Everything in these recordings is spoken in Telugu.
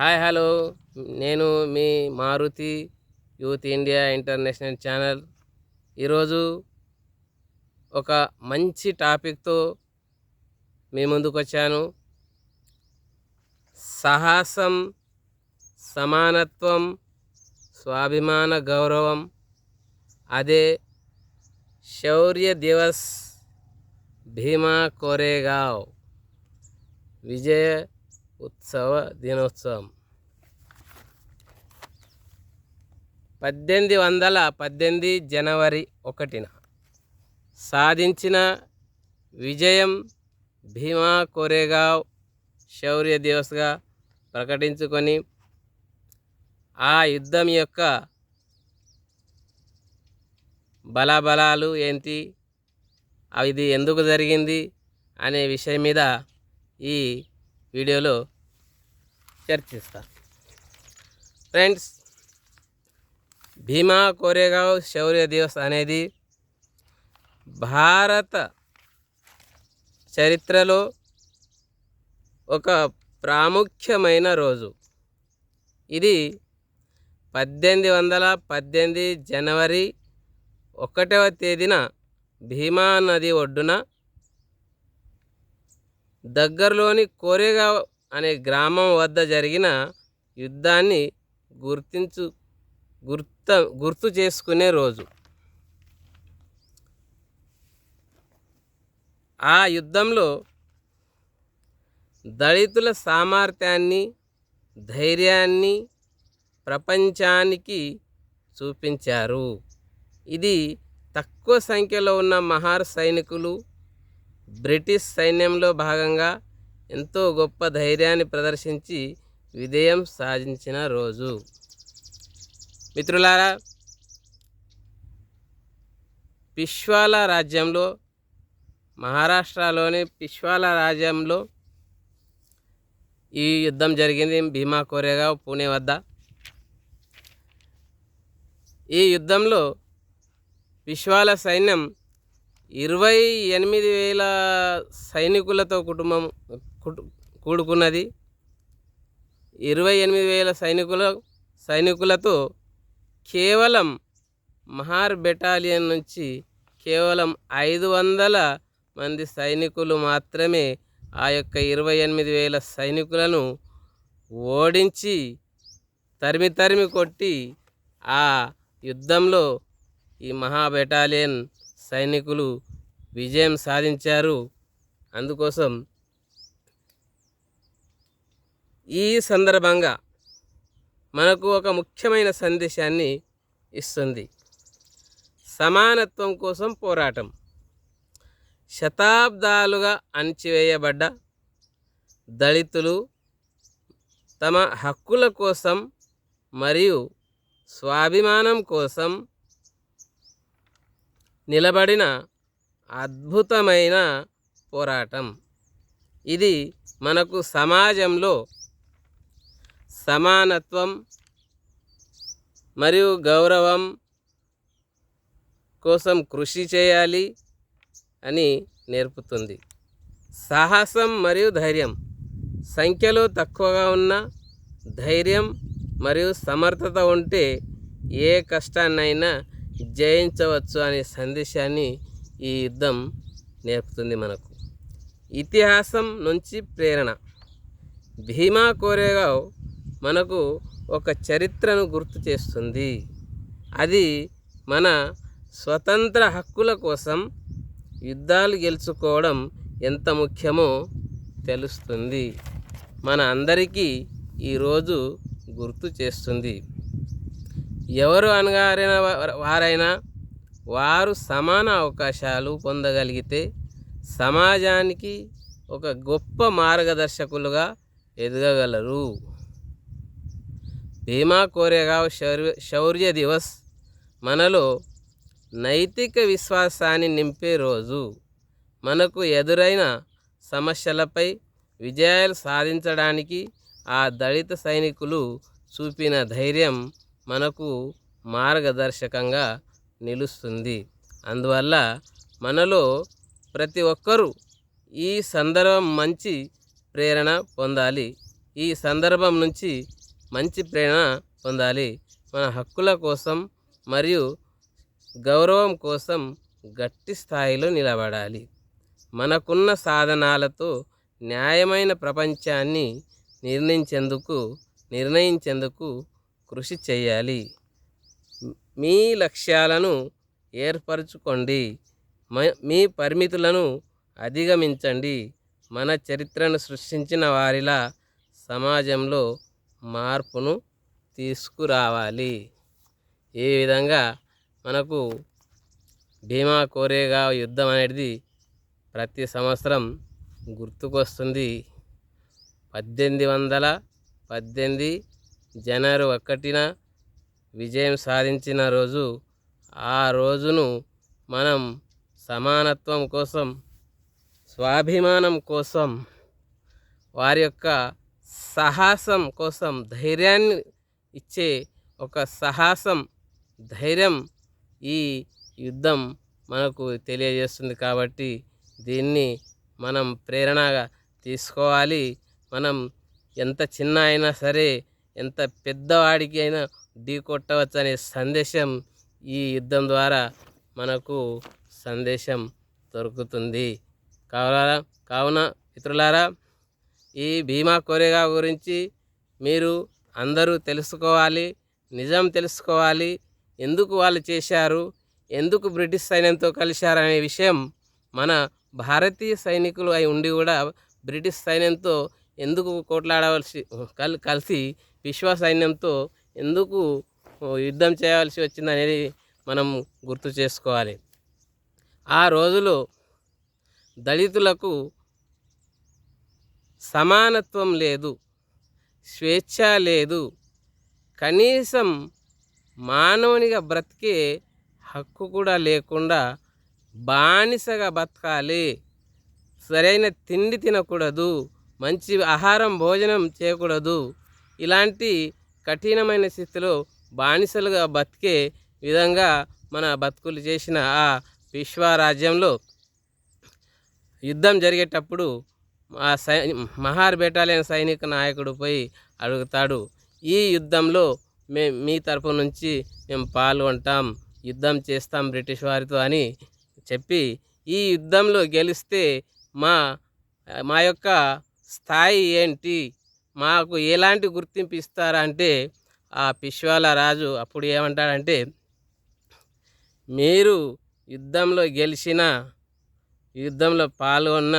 Hi hello. నేను మీ Maruti youth India international channel. ఈరోజు ఒక మంచి టాపిక్తో మీ ముందుకు వచ్చాను సాహసం సమానత్వం స్వాభిమాన గౌరవం అదే శౌర్య దివస్ భీమా కోరేగావ్. విజయ ఉత్సవ దినోత్సవం. పద్దెనిమిది వందల పద్దెనిమిది జనవరి ఒకటిన సాధించిన విజయం భీమా కోరేగావ్ శౌర్య దివస్గా ప్రకటించుకొని ఆ యుద్ధం యొక్క బలాబలాలు ఏంటి? ఇది ఎందుకు జరిగింది? అనే విషయం మీద ఈ వీడియోలో చర్చిస్తాను ఫ్రెండ్స్ భీమా కోరేగావ్ శౌర్య దివస్ అనేది భారత చరిత్రలో ఒక ప్రాముఖ్యమైన రోజు. ఇది పద్దెనిమిది వందల పద్దెనిమిది జనవరి ఒకటవ తేదీన భీమా నది ఒడ్డున దగ్గరలోని కోరేగావ్ అనే గ్రామం వద్ద జరిగిన యుద్ధాన్ని గుర్తించు గుర్త గుర్తు చేసుకునే రోజు. ఆ యుద్ధంలో దళితుల సామర్థ్యాన్ని ధైర్యాన్ని ప్రపంచానికి చూపించారు. ఇది తక్కువ సంఖ్యలో ఉన్న మహార్ సైనికులు బ్రిటిష్ సైన్యంలో భాగంగా ఎంతో గొప్ప ధైర్యాన్ని ప్రదర్శించి విజయం సాధించిన రోజు. మిత్రులారా పిష్వాల రాజ్యంలో మహారాష్ట్రలోని పిష్వాల రాజ్యంలో ఈ యుద్ధం జరిగింది. భీమా కోరేగావ్ పూణే వద్ద. ఈ యుద్ధంలో విశ్వాల సైన్యం ఇరవై ఎనిమిది వేల సైనికులతో కుటుంబం కూడుకున్నది. ఇరవై ఎనిమిది వేల సైనికుల సైనికులతో కేవలం మహార్ బెటాలియన్ నుంచి కేవలం ఐదు వందల మంది సైనికులు మాత్రమే ఆ యొక్క ఇరవై ఎనిమిది వేల సైనికులను ఓడించి తరిమి తరిమి కొట్టి ఆ యుద్ధంలో ఈ మహా బెటాలియన్ సైనికులు విజయం సాధించారు. అందుకోసం ఈ సందర్భంగా మనకు ఒక ముఖ్యమైన సందేశాన్ని ఇస్తుంది. సమానత్వం కోసం పోరాటం. శతాబ్దాలుగా అణచివేయబడ్డ దళితులు తమ హక్కుల కోసం మరియు స్వాభిమానం కోసం నిలబడిన అద్భుతమైన పోరాటం. ఇది మనకు సమాజంలో సమానత్వం మరియు గౌరవం కోసం కృషి చేయాలి అని నేర్పుతుంది. సాహసం మరియు ధైర్యం. సంఖ్యలో తక్కువగా ఉన్న ధైర్యం మరియు సమర్థత ఉంటే ఏ కష్టాన్నైనా జయించవచ్చు అనే సందేశాన్ని ఈ యుద్ధం నేర్పుతుంది మనకు. ఇతిహాసం నుంచి ప్రేరణ. భీమా కోరేగావ్ మనకు ఒక చరిత్రను గుర్తు చేస్తుంది. అది మన స్వతంత్ర హక్కుల కోసం యుద్ధాలు గెలుచుకోవడం ఎంత ముఖ్యమో తెలుస్తుంది. మన అందరికీ ఈరోజు గుర్తు చేస్తుంది. ఎవరు అనగారైన వారైనా వారు సమాన అవకాశాలు పొందగలిగితే సమాజానికి ఒక గొప్ప మార్గదర్శకులుగా ఎదగగలరు. భీమా కోరేగావ్ శౌర్య శౌర్య దివస్ మనలో నైతిక విశ్వాసాన్ని నింపే రోజు. మనకు ఎదురైన సమస్యలపై విజయాలు సాధించడానికి ఆ దళిత సైనికులు చూపిన ధైర్యం మనకు మార్గదర్శకంగా నిలుస్తుంది. అందువల్ల మనలో ప్రతి ఒక్కరూ ఈ సందర్భం మంచి ప్రేరణ పొందాలి. ఈ సందర్భం నుంచి మంచి ప్రేరణ పొందాలి. మన హక్కుల కోసం మరియు గౌరవం కోసం గట్టి స్థాయిలో నిలబడాలి. మనకున్న సాధనాలతో న్యాయమైన ప్రపంచాన్ని నిర్ణయించేందుకు నిర్ణయించేందుకు కృషి చేయాలి. మీ లక్ష్యాలను ఏర్పరచుకోండి. మీ పరిమితులను అధిగమించండి. మన చరిత్రను సృష్టించిన వారిలా సమాజంలో మార్పును తీసుకురావాలి. ఈ విధంగా మనకు భీమా కోరేగా యుద్ధం అనేది ప్రతి సంవత్సరం గుర్తుకొస్తుంది. పద్దెనిమిది వందల పద్దెనిమిది జనవరి ఒకటిన విజయం సాధించిన రోజు ఆ రోజును మనం సమానత్వం కోసం స్వాభిమానం కోసం వారి యొక్క సాహసం కోసం ధైర్యాన్ని ఇచ్చే ఒక సాహసం ధైర్యం ఈ యుద్ధం మనకు తెలియజేస్తుంది కాబట్టి దీన్ని మనం ప్రేరణగా తీసుకోవాలి. మనం ఎంత చిన్న అయినా సరే ఎంత పెద్దవాడికి అయినా ఢీ కొట్టవచ్చు అనే సందేశం ఈ యుద్ధం ద్వారా మనకు సందేశం దొరుకుతుంది. కావాలా కావున మిత్రులారా ఈ భీమా కోరేగా గురించి మీరు అందరూ తెలుసుకోవాలి నిజం తెలుసుకోవాలి ఎందుకు వాళ్ళు చేశారు ఎందుకు బ్రిటిష్ సైన్యంతో కలిశారనే విషయం మన భారతీయ సైనికులు అయి ఉండి కూడా బ్రిటిష్ సైన్యంతో ఎందుకు కోట్లాడవలసి కల్ కలిసి విశ్వ సైన్యంతో ఎందుకు యుద్ధం చేయవలసి వచ్చింది అనేది మనం గుర్తు చేసుకోవాలి. ఆ రోజులో దళితులకు సమానత్వం లేదు స్వేచ్ఛ లేదు కనీసం మానవునిగా బ్రతికే హక్కు కూడా లేకుండా బానిసగా బతకాలి సరైన తిండి తినకూడదు మంచి ఆహారం భోజనం చేయకూడదు. ఇలాంటి కఠినమైన స్థితిలో బానిసలుగా బతికే విధంగా మన బతుకులు చేసిన ఆ విశ్వరాజ్యంలో యుద్ధం జరిగేటప్పుడు ఆ సై మహార్ బెటాలియన్ సైనిక నాయకుడు పోయి అడుగుతాడు ఈ యుద్ధంలో మే మీ తరపు నుంచి మేము పాల్గొంటాం యుద్ధం చేస్తాం బ్రిటిష్ వారితో అని చెప్పి ఈ యుద్ధంలో గెలిస్తే మా మా యొక్క స్థాయి ఏంటి? మాకు ఎలాంటి గుర్తింపు ఇస్తారా అంటే ఆ పిశ్వాల రాజు అప్పుడు ఏమంటాడంటే మీరు యుద్ధంలో గెలిచిన యుద్ధంలో పాల్గొన్న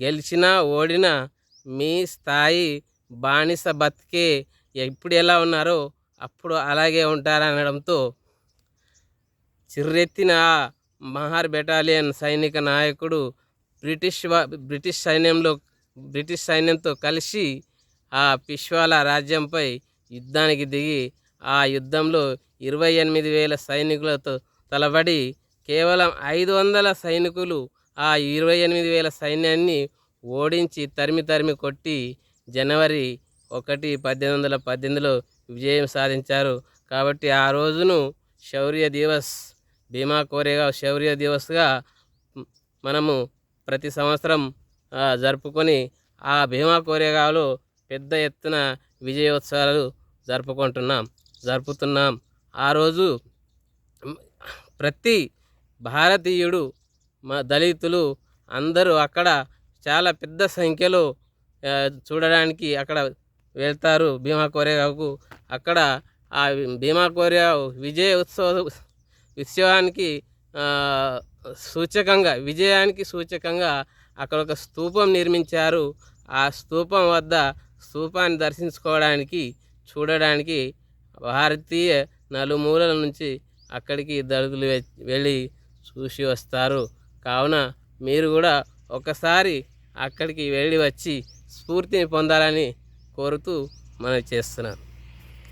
గెలిచినా ఓడినా మీ స్థాయి బానిస బతికే ఎప్పుడు ఎలా ఉన్నారో అప్పుడు అలాగే ఉంటారనడంతో చిర్రెత్తిన మహార్ బెటాలియన్ సైనిక నాయకుడు బ్రిటిష్ బ్రిటిష్ సైన్యంలో బ్రిటిష్ సైన్యంతో కలిసి ఆ పిష్వాల రాజ్యంపై యుద్ధానికి దిగి ఆ యుద్ధంలో ఇరవై ఎనిమిది వేల సైనికులతో తలబడి కేవలం ఐదు వందల సైనికులు ఆ ఇరవై ఎనిమిది వేల సైన్యాన్ని ఓడించి తరిమి తరిమి కొట్టి జనవరి ఒకటి పద్దెనిమిది వందల పద్దెనిమిదిలో విజయం సాధించారు. కాబట్టి ఆ రోజును శౌర్య దివస్ భీమా కోరేగా శౌర్య దివస్గా మనము ప్రతి సంవత్సరం జరుపుకొని ఆ భీమా కోరేగాలో పెద్ద ఎత్తున విజయోత్సవాలు జరుపుకుంటున్నాం జరుపుతున్నాం. ఆ రోజు ప్రతి భారతీయుడు మా దళితులు అందరూ అక్కడ చాలా పెద్ద సంఖ్యలో చూడడానికి అక్కడ వెళ్తారు భీమా కోరేగావుకు. అక్కడ ఆ భీమా కోరేగావు విజయ ఉత్సవ ఉత్సవానికి సూచకంగా విజయానికి సూచకంగా అక్కడ ఒక స్తూపం నిర్మించారు. ఆ స్తూపం వద్ద స్తూపాన్ని దర్శించుకోవడానికి చూడడానికి భారతీయ నలుమూలల నుంచి అక్కడికి దళితులు వెళ్ళి చూసి వస్తారు. కావున మీరు కూడా ఒకసారి అక్కడికి వెళ్ళి వచ్చి స్ఫూర్తిని పొందాలని కోరుతూ మనం చేస్తున్నాను.